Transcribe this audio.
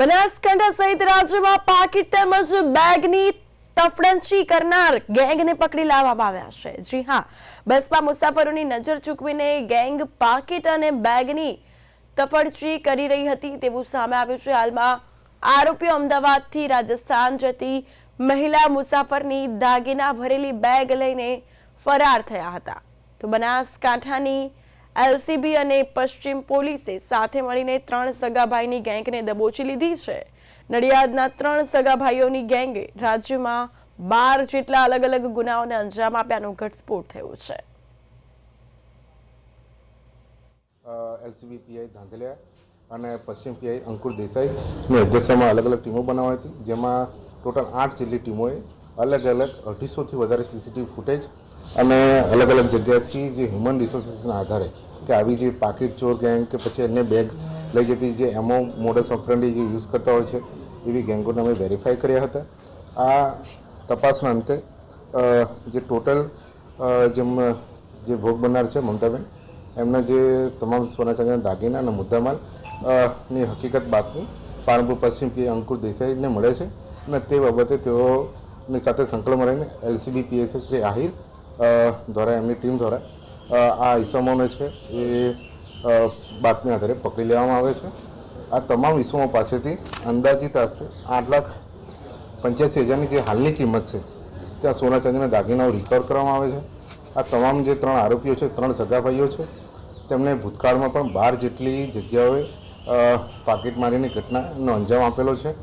બનાસકાંઠા સહિત રાજ્યમાં પાકીટ તેમજ બેગની તફડંચી કરનાર ગેંગને પકડી લાવવામાં આવ્યા છે. જી હા, બસમાં મુસાફરોની નજર ચૂકવીને ગેંગ પાકીટ અને બેગની તફડચી કરી રહી હતી તેવું સામે આવ્યું છે. હાલમાં આરોપીઓ અમદાવાદથી રાજસ્થાન જતી મહિલા મુસાફરની દાગીના ભરેલી બેગ લઈને ફરાર થયા હતા. તો બનાસકાંઠાની એલસીબી અને પશ્ચિમ પોલીસે સાથે મળીને ત્રણ સગાભાઈની ગેંગને દબોચી લીધી છે. નડિયાદના ત્રણ સગાભાઈઓની ગેંગે રાજ્યમાં બાર જેટલા અલગ અલગ ગુનાઓને અંજામ આપ્યાનો ઘટસ્ફોટ થયો છે. એલસીબી પીઆઈ ધાંધલિયા અને પશ્ચિમ પીઆઈ અંકુર દેસાઈની અધ્યક્ષતામાં અલગ અલગ ટીમો બનાવાઈ હતી, જેમાં ટોટલ આઠ જેટલી ટીમોએ અલગ અલગ અઢીસોથી વધારે સીસીટીવી ફૂટેજ અને અલગ અલગ જગ્યાથી જે હ્યુમન રિસોર્સિસના આધારે કે આવી જે પાકીટ ચોર ગેંગ કે પછી અન્ય બેગ લઈ જતી જે એમો મોડસ ઓપરન્ડી જે યુઝ કરતા હોય છે, એવી ગેંગોને અમે વેરીફાઈ કર્યા હતા. આ તપાસના અંતે જે ટોટલ જેમ જે ભોગ બનનાર છે મમતાબેન, એમના જે તમામ સોના ચાંદીના દાગીના અને મુદ્દામાલની હકીકત બાતમી પાલનપુર પશ્ચિમ પી અંકુર દેસાઈને મળે છે અને તે બાબતે તેઓની સાથે સંકલનમાં રહીને એલસીબી પીએસએ શ્રી આહિર દ્વારા એમની ટીમ દ્વારા આ ઇસમોને છે એ બાતમી આધારે પકડી લેવામાં આવે છે. આ તમામ ઇસમો પાસેથી અંદાજિત આશરે આઠ લાખ પંચ્યાસી હજારની જે હાલની કિંમત છે ત્યાં સોના ચાંદીના દાગીનાઓ રિકવર કરવામાં આવે છે. આ તમામ જે ત્રણ આરોપીઓ છે, ત્રણ સગાભાઈઓ છે તેમણે ભૂતકાળમાં પણ બાર જેટલી જગ્યાઓએ પાકીટ મારીની ઘટનાનો અંજામ આપેલો છે.